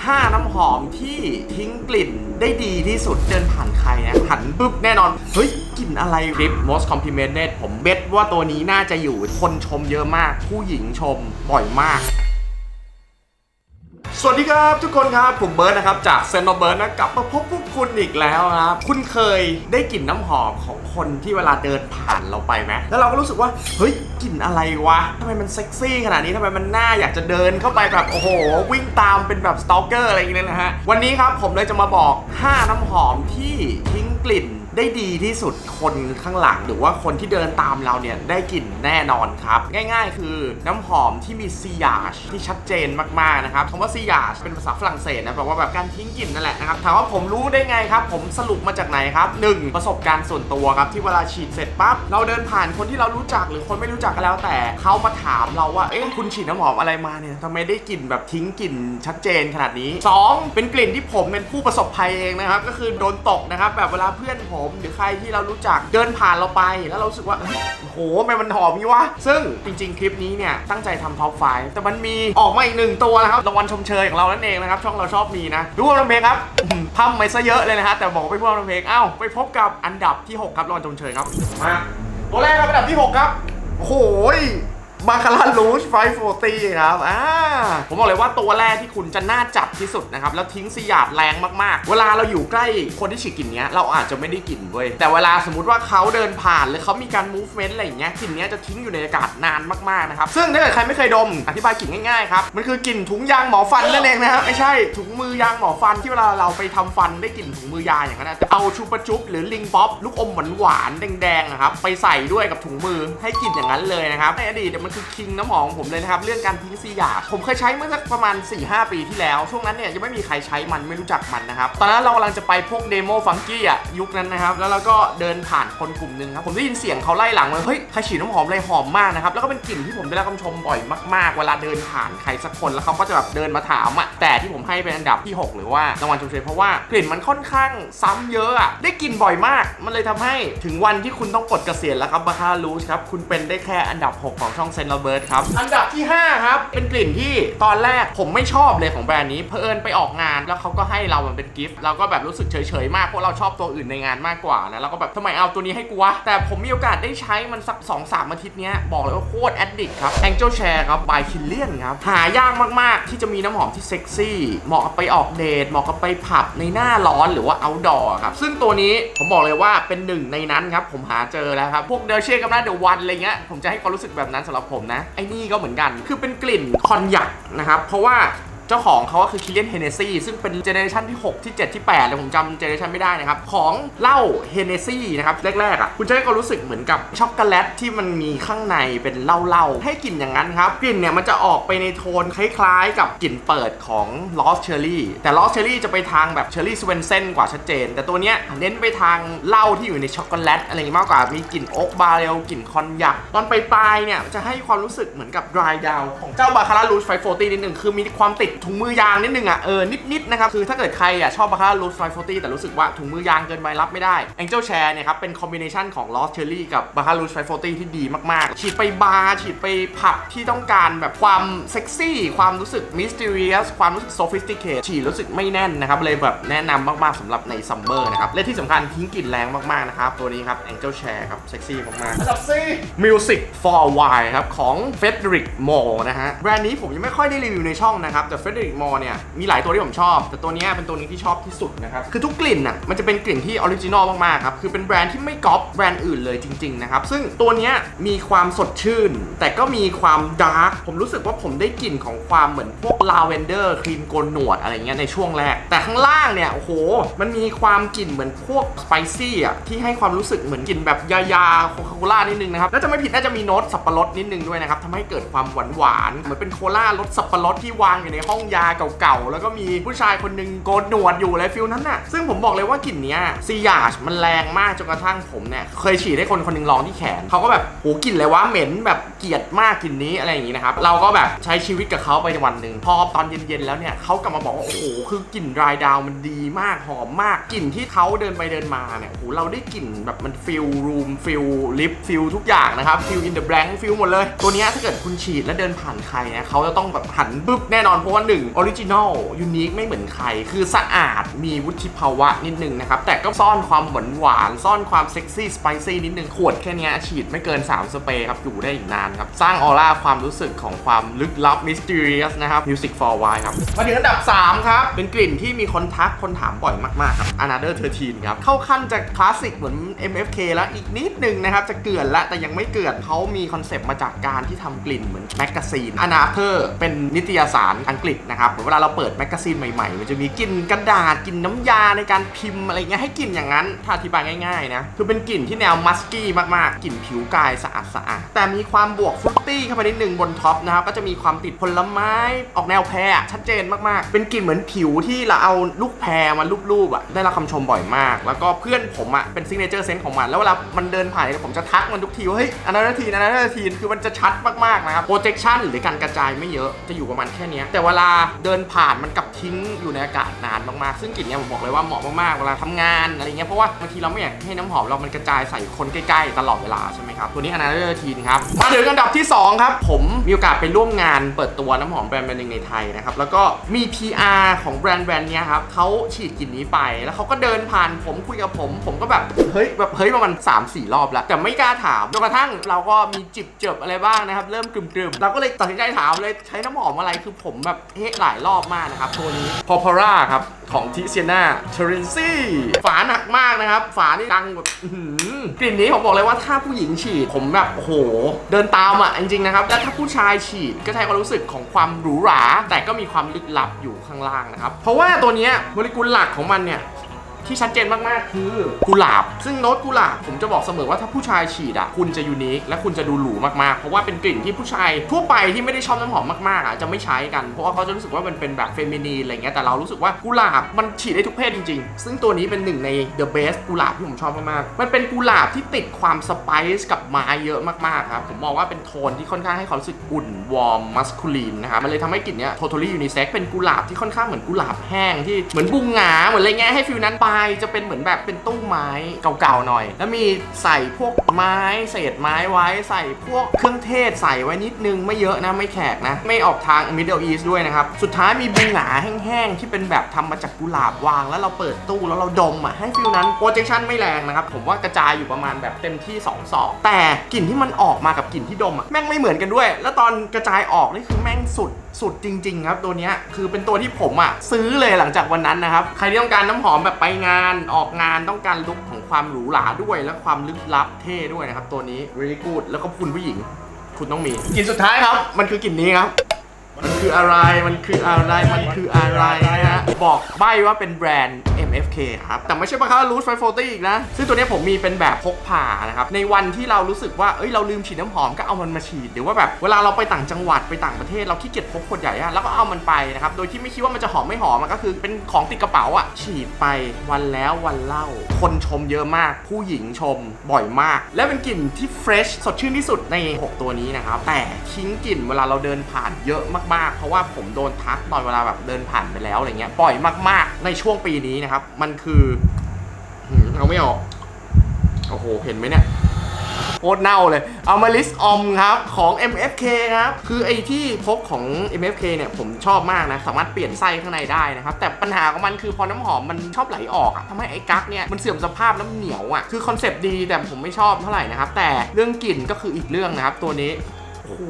5 น้ำหอมที่ทิ้งกลิ่นได้ดีที่สุดเดินผ่านใครนะหันปุ๊บแน่นอน เฮ้ยกลิ่นอะไรคลิป most complimented ผมเบ็ดว่าตัวนี้น่าจะอยู่คนชมเยอะมาก ผู้หญิงชมบ่อยมาก สวัสดีครับทุกคนครับผมเบิร์ดนะครับจากเซนโนเบิร์ดนะกลับมาพบพวกคุณอีกแล้วนะครับคุณเคยได้กลิ่นน้ำหอมของคนที่เวลาเดินผ่านเราไปไหมแล้วเราก็รู้สึกว่าเฮ้ยกลิ่นอะไรวะทำไมมันเซ็กซี่ขนาดนี้ทำไมมันน่าอยากจะเดินเข้าไปแบบโอ้โห วิ่งตามเป็นแบบสตอ l เกอร์อะไรอย่างเงี้ยนะฮะวันนี้ครับผมเลยจะมาบอก 5 น้ำหอมที่ทิ้งกลิ่น ได้ดีที่สุดคนข้างหลังหรือว่าคนที่เดินตามเราเนี่ย ได้กลิ่นแน่นอนครับ ง่ายๆ คือน้ำหอมที่มีซียาชที่ชัดเจนมากๆนะครับคำว่าซียาชเป็นภาษาฝรั่งเศสนะแปลว่าแบบการทิ้งกลิ่นนั่นแหละนะครับถามว่าผมรู้ได้ไงครับ ผมสรุปมาจากไหนครับ 1. ประสบการณ์ส่วนตัวครับที่เวลาฉีดเสร็จปั๊บเราเดินผ่านคนที่เรารู้จักหรือคนไม่รู้จักก็แล้ว แต่เขามาถามเราว่าเอ๊ะคุณฉีดน้ำหอมอะไรมาเนี่ยทำไมได้กลิ่นแบบทิ้งกลิ่นชัดเจนขนาดนี้ 2. เป็นกลิ่นที่ผมเป็นผู้ประสบภัยเองนะครับก็คือโดนตกนะครับแบบเวลาเพื่อนผมหรือใครที่เรารู้จักเดินผ่านเราไป แล้วเรารู้สึกว่าเอ้ยโอ้โหทำไมมันหอมนี้วะ ซึ่งจริงๆ คลิปนี้เนี่ยตั้งใจทำท็อปไฟแต่มันมีออกมาอีกหนึ่งตัวนะครับรางวัลชมเชยของเรานั่นเองนะครับช่องเราชอบมีนะรู้ว่าทำเพลงครับพัมไปซะเยอะเลยนะฮะแต่บอกไปพวกทำเพลงเอ้าไปพบกับอันดับที่หกครับรางวัลชมเชยครับมาตัวแรกครับอันดับที่หกครับโอ้โห มาคาร่าลูชไฟโฟตีครับอ่าผมบอกเลยว่าตัวแรกที่คุณจะน่าจับที่สุดนะครับ แล้วทิ้งสยาดแรงมากๆ เวลาเราอยู่ใกล้คนที่ฉีดกลิ่นเนี้ยเราอาจจะไม่ได้กลิ่นเว้ย แต่เวลาสมมติว่าเขาเดินผ่านหรือเขามีการ movement อะไรอย่างเงี้ยกลิ่นเนี้ยจะทิ้งอยู่ในอากาศนานมากๆนะครับ ซึ่งถ้าเกิดใครไม่เคยดม อธิบายกลิ่นง่ายๆครับ มันคือกลิ่นถุงยางหมอฟันนั่นเองนะครับไม่ใช่ถุงมือยางหมอฟันที่เวลาเราไปทำฟันได้กลิ่นถุงมือยางอย่างนั้นนะจะเอาชูปะจุ๊บหรือลิงป๊อปลูกอมหวานๆแดงๆนะครับไปใส่ด้วยกับถุงมือให้กลิ่นอย่างนั้นเลยนะครับในอดีตมันคือคิงน้ำหอมของผมเลยนะครับ เรื่องการทิ้งซีหยาผมเคยใช้เมื่อสักประมาณ 4-5 ปีที่แล้ว ช่วงนั้นเนี่ยยังไม่มีใครใช้มันไม่รู้จักมันนะครับ ตอนนั้นเรากำลังจะไปพวกเดโมฟังกี้อะยุคนั้นนะครับ แล้วเราก็เดินผ่านคนกลุ่มหนึ่งครับ ผมได้ยินเสียงเขาไล่หลังมาเฮ้ยใครฉีดน้ำหอมอะไรหอมมากนะครับแล้วก็เป็นกลิ่นที่ผมได้รับคำชมบ่อยมากๆ เวลาเดินผ่านใครสักคนแล้วเขาก็จะแบบเดินมาถามอะแต่ที่ผมให้เป็นอันดับที่ 6 หรือว่ารางวัลชมเชยเพราะว่ากลิ่นมันค่อนข้างซ้ำเยอะอะได้กลิ่นบ่อยมาก มันเลยทำให้ถึงวันที่คุณต้องปลดเกษียณแล้วครับบาคารูชครับคุณเป็นได้แค่อันดับ 6 ของช่องเซนต์เบิร์ดครับ อันดับที่ 5 ครับ เป็นกลิ่นที่ตอนแรกผมไม่ชอบเลยของแบรนด์นี้เพอเอิญไปออกงาน แล้วเขาก็ให้เรามันเป็นกิฟต์เราก็แบบรู้สึกเฉยๆมากเพราะเราชอบตัวอื่นในงานมากกว่านะเราก็แบบทำไมเอาตัวนี้ให้กูวะแต่ผมมีโอกาสได้ใช้มันสัก2-3อาทิตย์เนี้ยบอกเลยว่าโคตรแอดดิกครับ Angel Share ครับ by Killian ครับหายากมากๆ ที่จะมีน้ำหอมที่เซ็กซี่เหมาะกับไปออกเดทเหมาะกับไปผับในหน้าร้อนหรือว่า outdoor ครับซึ่งตัวนี้ผมบอกเลยว่าเป็นหนึ่งในนั้นครับผมหาเจอแล้วครับพวกเดลเช่กับหน้าเดอะวันอะไรเงี้ยผมจะให้ความรู้สึกแบบนั้นสำหรับผมนะไอ้นี่ก็เหมือนกัน คือเป็นกลิ่นคอนยักนะครับเพราะว่า เจ้าของเขาก็คือคิเลียนเฮเนซี่ซึ่งเป็นเจเนอเรชันที่ 6 ที่ 7 ที่8เลยผมจำเจเนอเรชันไม่ได้นะครับ ของเหล้าเฮเนซี่นะครับแรกๆอะคุณจะให้ความรู้สึกเหมือนกับช็อกโกแลตที่มันมีข้างในเป็นเหล้าๆให้กลิ่นอย่างนั้นครับกลิ่นเนี่ยมันจะออกไปในโทนคล้ายๆ กับกลิ่นเปิดของ Lost Cherry แต่ Lost Cherry จะไปทางแบบเชอรี่สเวนเซนกว่าชัดเจน แต่ตัวเนี้ยเน้นไปทางเหล้าที่อยู่ในช็อกโกแลตอะไรอย่างมากกว่ามีกลิ่นโอ๊กบาเรลกลิ่นคอนยักตอนปลายๆเนี่ยจะให้ความรู้สึกเหมือนกับ dry down ของเจ้าบาคาร่าลูชไฟโฟตีนิดหนึ่งคือมีความติดถุงมือยางนิดนึงอะเออนิดๆนะครับคือถ้าเกิดใครอะชอบบาคาร่าลูชไฟโฟตีแต่รู้สึกว่าถุงมือยางเกินไปรับไม่ได้ Angel Share เนี่ยครับเป็นคอมบิเนชันของ Lost Cherry กับบาคาร่าลูชไฟโฟตีที่ดีมากๆ ฉีดไปบาร์ฉีดไปผับที่ต้องการแบบความเซ็กซี่ความรู้สึก mysterious ความรู้สึก sophisticated ฉีดรู้สึกไม่แน่นนะครับเลยแบบแนะนำมากๆสำหรับในซัมเมอร์นะครับและที่สำคัญทิ้งกลิ่นแรงมากๆนะครับตัวนี้ครับ Angel Share ครับเซ็กซี่มากๆอันดับ4 Music for Why ครับของ Frederick Moore นะฮะแบรนด์นี้ผมยังไม่ค่อยได้รีวิวในช่องนะครับแต่ Frederick Moore เนี่ยมีหลายตัวที่ผมชอบ แต่ตัวนี้เป็นตัวนึงที่ชอบที่สุดนะครับคือทุกกลิ่นอะมันจะเป็นกลิ่นที่ออริจินอลมากๆครับคือเป็นแบรนด์ที่ไม่ก๊อปแบรนด์อื่นเลยจริงๆนะครับซึ่งตัวนี้มีความสดชื่น แต่ก็มีความดาร์กผมรู้สึกว่าผมได้กลิ่นของความเหมือนพวกลาเวนเดอร์ครีมโกนหนวดอะไรเงี้ยในช่วงแรก แต่ข้างล่างเนี่ยโอ้โหมันมีความกลิ่นเหมือนพวกสไปซี่อะที่ให้ความรู้สึกเหมือนกลิ่นแบบยายาโคคาโคล่านิดนึงนะครับแล้วจะไม่ผิดน่าจะมีโน้ตสับปะรดนิดนึงด้วยนะครับทำให้เกิดความหวานหวานๆเหมือนเป็นโคลารสสับปะรดที่วางอยู่ในห้อง้องยาเก่าๆ แล้วก็มีผู้ชายคนหนึ่งโกนหนวดอยู่อะไรฟิลนั้นน่ะ ซึ่งผมบอกเลยว่ากลิ่นเนี้ยซียาชมันแรงมากจนกระทั่งผมเนี่ยเคยฉีดให้คนคนหนึงลองที่แขน เขาก็แบบโหกลิ่นเลยวะเหม็นแบบเกลียดมากกลิ่นนี้อะไรอย่างงี้นะครับ เราก็แบบใช้ชีวิตกับเขาไปวันหนึ่งพอตอนเย็นๆแล้วเนี่ยเขากลับมาบอกว่าโอ้โหคือกลิ่นรายดาวมันดีมากหอมมากกลิ่นที่เขาเดินไปเดินมาเนี่ยโอ้โหเราได้กลิ่นแบบมันฟิลรูมฟิลลิฟฟิลทุกอย่างนะครับฟิลอินเดอะแบงค์ฟิลหมดเลยตัวเนี้ยถ้าเกิดคุณฉีดแล้วเดินผ่านใครเนี่ยเขาจะต้องแบบหันปึ๊บแน่นอนเพราะว่าว่า1ออริจินอลยูนิคไม่เหมือนใคร คือสะอาดมีวุฒิภาวะนิดนึงนะครับ แต่ก็ซ่อนความหวานหวาน ซ่อนความเซ็กซี่ สไปซี่นิดนึง ขวดแค่นี้ฉีดไม่เกิน 3 สเปรย์ครับ อยู่ได้อีกนานครับ สร้างออร่าความรู้สึกของความลึกลับ mysterious นะครับ Music for Why ครับ มาถึงอันดับ 3 ครับ เป็นกลิ่นที่มีคนทักคนถามบ่อยมากๆครับ Another 13ครับเข้าขั้นจะคลาสสิกเหมือน MFK แล้วอีกนิดนึงนะครับจะเกลื่อนละแต่ยังไม่เกลื่อนเขามีคอนเซปต์มาจากการที่ทำกลิ่นเหมือนแมกกาซีน Another เป็นนิตยสารอังกฤษนะครับเวลาเราเปิดแมกกาซีนใหม่ๆ มันจะมีกลิ่นกระดาษกลิ่นน้ำยาในการพิมพ์อะไรเงี้ยให้กลิ่นอย่างนั้นถ้าอธิบายง่ายๆนะคือเป็นกลิ่นที่แนวมัสกี้มากๆกลิ่นผิวกายสะอาดสะอาดแต่มีความบวกฟรุตตี้เข้าไปนิดนึงบนท็อปนะครับก็จะมีความติดผลไม้ออกแนวแพรชัดเจนมากๆ เป็นกลิ่นเหมือนผิวที่เราเอาลูกแพรมาลูบๆอะได้รับคำชมบ่อยมาก แล้วก็เพื่อนผมอะเป็นซิงเกิลเจอร์เซนของมัน แล้วเวลามันเดินผ่านเนี่ยผมจะทักมันทุกทีว่าเฮ้ยอันนั้นทีอันนั้นทีคือมันจะชัดมากๆนะครับ projection หรือการกระจายไม่เยอะจะอยู่ประมาณแค่นี้แต่เวลาเดินผ่านมันกลับทิ้งอยู่ในอากาศนานมากๆ ซึ่งกลิ่นเนี้ยผมบอกเลยว่าเหมาะมากๆ เวลาทำงานอะไรเงี้ย เพราะว่าบางทีเราไม่อยากให้น้ำหอมเรามันกระจายใส่คนใกล้ๆ ตลอดเวลาใช่ไหมครับ ตัวนี้อนาเดอร์ทีนครับ มาถึงอันดับที่ 2 ครับ ผมมีโอกาสไปร่วมงานเปิดตัวน้ำหอมแบรนด์แบรนด์หนึงในไทยนะครับ แล้วก็มี PR ของแบรนด์แบรนด์เนี้ยครับเขาฉีดกลิ่นนี้ไป แล้วเขาก็เดินผ่านผมคุยกับผม ผมก็แบบเฮ้ยแบบเฮ้ยประมาณ3 4 รอบแล้วแต่ไม่กล้าถามจนกระทั่งเราก็มีจิบเจิบอะไรบ้างนะครับเริ่มกลุ่มๆเราก็เลยตัดสินใจถามเลยใช้น้ำหอมอะไรคือผมแบบเฮ้หลายรอบมากนะครับตัวนี้พอพาร่าครับของทิเซียนาเทเรนซี่ฝาหนักมากนะครับ ฝานี่ดังแบบกลิ่นนี้ผมบอกเลยว่าถ้าผู้หญิงฉีดผมแบบโห เดินตามอะจริงๆนะครับ แล้วถ้าผู้ชายฉีดก็ใช้ความรู้สึกของความหรูหรา แต่ก็มีความลึกลับอยู่ข้างล่างนะครับ เพราะว่าตัวนี้โมเลกุลหลักของมันเนี่ย ที่ชัดเจนมากๆ คือกุหลาบ ซึ่งโน้ตกุหลาบผมจะบอกเสมอว่าถ้าผู้ชายฉีดอะคุณจะยูนิคและคุณจะดูหรูมากๆ เพราะว่าเป็นกลิ่นที่ผู้ชายทั่วไปที่ไม่ได้ชอบน้ำหอมมากๆอะจะไม่ใช้กัน เพราะว่าเขาจะรู้สึกว่ามันเป็นแบบเฟมินีนอะไรเงี้ยแต่เรารู้สึกว่ากุหลาบมันฉีดได้ทุกเพศจริงๆ ซึ่งตัวนี้เป็นหนึ่งใน the best กุหลาบที่ผมชอบมากๆมันเป็นกุหลาบที่ติดความสไปซ์กับไม้เยอะมากๆครับผมมองว่าเป็นโทนที่ค่อนข้างให้ความรู้สึกอุ่นวอร์มมัสคูลีนนะครับมันเลยทำให้กลิ่นเนี้ย totally unisex เป็นกุหลาบที่ค่อนข้างเหมือนกุหลาบแห้งที่เหมือนบุงหงาเหมือนอะไรเงี้ยให้ฟิลนั้นปายจะเป็นเหมือนแบบเป็นตู้ไม้เก่าๆหน่อย แล้วมีใส่พวกไม้เศษไม้ไว้ใส่พวกเครื่องเทศใส่ไว้นิดนึงไม่เยอะนะไม่แขกนะ ไม่ออกทาง Middle East ด้วยนะครับ สุดท้ายมีบุงหงาแห้งๆ ที่เป็นแบบทำมาจากกุหลาบวาง แล้วเราเปิดตู้แล้วเราดมอะให้ฟิลนั้น projection ไม่แรงนะครับ ผมว่ากระจายอยู่ประมาณแบบเต็มที่2ศอกแต่กลิ่นที่มันออกมากับกลิ่นที่ดมอะแม่งไม่เหมือนกันด้วย แล้วตอนกระจายออกนี่คือแม่งสุดสุดจริง ๆ ครับ ตัวนี้คือเป็นตัวที่ผมอะซื้อเลยหลังจากวันนั้นนะครับใครที่ต้องการน้ำหอมแบบไปงานออกงานต้องการลุคของความหรูหราด้วย และความลึกลับเท่ด้วยนะครับ ตัวนี้ very good แล้วก็คุณผู้หญิง คุณต้องมีกลิ่นสุดท้ายครับ มันคือกลิ่นนี้ครับ มันคืออะไรมันคืออะไรมันคืออะไรนะฮะบอกใบ้ว่าเป็นแบรนด์ MFK ครับ แต่ไม่ใช่ปะครับรูทไฟโฟตี้อีกนะ ซึ่งตัวนี้ผมมีเป็นแบบพกพานะครับ ในวันที่เรารู้สึกว่า เอ้ย เราลืมฉีดน้ำหอมก็เอามันมาฉีด หรือว่าแบบเวลาเราไปต่างจังหวัดไปต่างประเทศเราขี้เกียจพกขวดใหญ่อะแล้วก็เอามันไปนะครับ โดยที่ไม่คิดว่ามันจะหอมไม่หอมมันก็คือเป็นของติดกระเป๋าอะฉีดไปวันแล้ววันเล่า คนชมเยอะมาก ผู้หญิงชมบ่อยมาก และเป็นกลิ่นที่เฟรชสดชื่นที่สุดใน 6 ตัวนี้นะครับ แต่ทิ้งกลิ่นเวลาเราเดินผ่านเยอะมากๆ เพราะว่าผมโดนทักตอนเวลาแบบเดินผ่านไปแล้วอะไรเงี้ยบ่อยมากๆ ในช่วงปีนี้นะครับมันคือเอาไม่ออก โอ้โห เห็นไหมเนี่ยโคตรเน่าเลย เอามาลิสออมครับ ของ MFK ครับ คือไอ้ที่พกของ MFK เนี่ย ผมชอบมากนะ สามารถเปลี่ยนไส้ข้างในได้นะครับ แต่ปัญหาของมันคือพอน้ำหอมมันชอบไหลออกอะทำให้ไอ้กั๊กเนี่ย มันเสื่อมสภาพแล้วเหนียวอะคือคอนเซปต์ดีแต่ผมไม่ชอบเท่าไหร่นะครับ แต่เรื่องกลิ่นก็คืออีกเรื่องนะครับ ตัวนี้ โอ้โห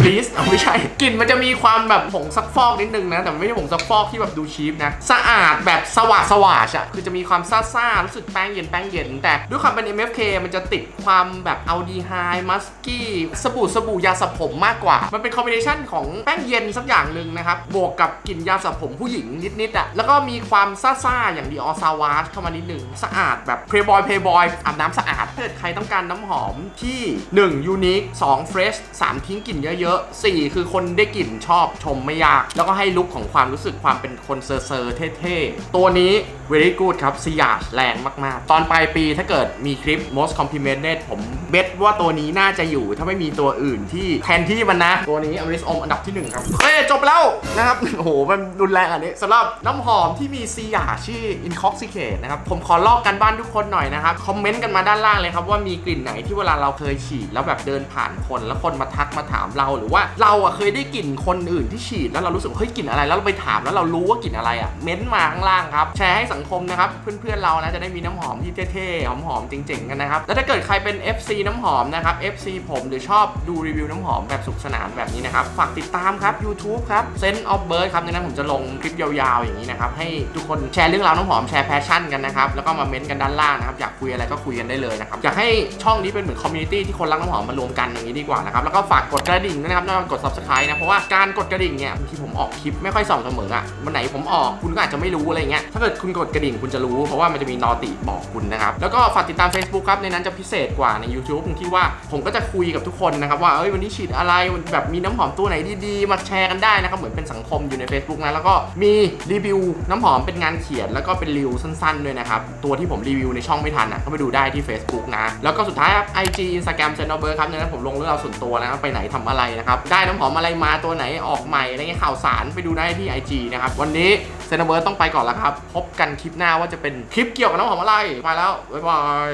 บลีสเอาไม่ใช่กลิ่นมันจะมีความแบบผงซักฟอกนิดนึงนะ แต่มันไม่ใช่ผงซักฟอกที่แบบดูชีพนะ สะอาดแบบสว่างสว่างอะคือจะมีความซ่าซ่ารู้สึกแป้งเย็นแป้งเย็น แต่ด้วยความเป็น MFK มันจะติดความแบบอัลดีไฮมัสกี้สบู่สบู่ยาสระผมมากกว่า มันเป็นคอมบิเนชันของแป้งเย็นสักอย่างหนึ่งนะครับ บวกกับกลิ่นยาสระผมผู้หญิงนิดๆอะแล้วก็มีความซ่าซ่าอย่างดีออซาวาสเข้ามานิดนึงสะอาดแบบเพย์บอยเพย์บอยอาบน้ำสะอาดถ้าเกิดใครต้องการน้ำหอมที่ 1 ยูนิค2 fresh 3ทิ้งกลิ่นเยอะๆ4คือคนได้กลิ่นชอบชมไม่ยาก แล้วก็ให้ลุคของความรู้สึกความเป็นคนเซอร์เซอร์เท่ๆ ตัวนี้ very good ครับสยาชแรงมากๆ ตอนปลายปีถ้าเกิดมีคลิป most complimented ผมเบทว่าตัวนี้น่าจะอยู่ ถ้าไม่มีตัวอื่นที่แทนที่มันนะ ตัวนี้อเมริสอมอันดับที่ 1 ครับ เฮ้ย จบแล้วนะครับ โอ้โห มันรุนแรงอันนี้สำหรับน้ำหอมที่มีซียาชื่อ intoxicate นะครับ ผมขอลอกกันบ้านทุกคนหน่อยนะครับ คอมเมนต์กันมาด้านล่างเลยครับว่ามีกลิ่นไหนที่เวลาเราเคยฉีดแล้วแบบเดินผ่านคนแล้วคนมาทักมาถามเราหรือว่าเราอะเคยได้กลิ่นคนอื่นที่ฉีดแล้วเรารู้สึกว่าเฮ้ยกลิ่นอะไร แล้วเราไปถามแล้วเรารู้ว่ากลิ่นอะไรอะเม้นต์มาข้างล่างครับแชร์ให้สังคมนะครับเพื่อนๆเรานะจะได้มีน้ำหอมที่เท่ๆหอมๆเจ๋งๆกันนะครับแล้วถ้าเกิดใครเป็น FC น้ำหอมนะครับ FC ผมหรือชอบดูรีวิวน้ำหอมแบบสุขสนานแบบนี้นะครับฝากติดตามครับ YouTube ครับ Sense of Bird ครับในนั้นผมจะลงคลิปยาวๆอย่างนี้นะครับให้ทุกคนแชร์เรื่องราวน้ำหอมแชร์แพชชั่นกันนะครับแล้วก็มาเม้นต์กันด้านล่างนะครับอยากคุยอะไรก็คุยกันได้เลยนะครับอยากให้ช่องนี้เป็นเหมือนคอมมูนิตี้ที่คนรักน้ำหอมมารวมกันอย่างนี้ดีกว่านะครับแล้วก็ฝากกดกระดิ่งนะครับนอกจากกด subscribe นะ เพราะว่าการกดกระดิ่งเนี่ยบางทีผมออกคลิปไม่ค่อยสม่ำเสมออะวันไหนผมออกคุณก็อาจจะไม่รู้อะไรเงี้ย ถ้าเกิดคุณกดกระดิ่งคุณจะรู้ เพราะว่ามันจะมีนอติบอกคุณนะครับ แล้วก็ฝากติดตาม Facebook ครับ ในนั้นจะพิเศษกว่าใน YouTube ตรงที่ว่าผมก็จะคุยกับทุกคนนะครับว่าเอ้ยวันนี้ฉีดอะไรแบบมีน้ำหอมตัวไหนดีๆ มาแชร์กันได้นะครับเหมือนเป็นสังคมอยู่ใน Facebook นะแล้วก็มีรีวิวน้ำหอมเป็นงานเขียน แล้วก็เป็นรีวิวสั้นๆด้วยนะครับตัวที่ผมรีวิวในช่องไม่ทันอะก็ไปดูได้ที่ Facebook นะแล้วก็สุดท้ายครับ IG Instagram c h a n n e l b e r ครับในนั้นผมลงเรื่องราวส่วนตัวนะครับไปไหนทำอะไรนะครับ ได้น้ำหอมอะไรมาตัวไหนออกใหม่อะไรเงี้ยข่าวสารไปดูได้ที่ IG นะครับ วันนี้เซนเบอร์ต้องไปก่อนแล้วครับ พบกันคลิปหน้าว่าจะเป็นคลิปเกี่ยวกับน้ำหอมอะไร ไปแล้ว บ๊ายบาย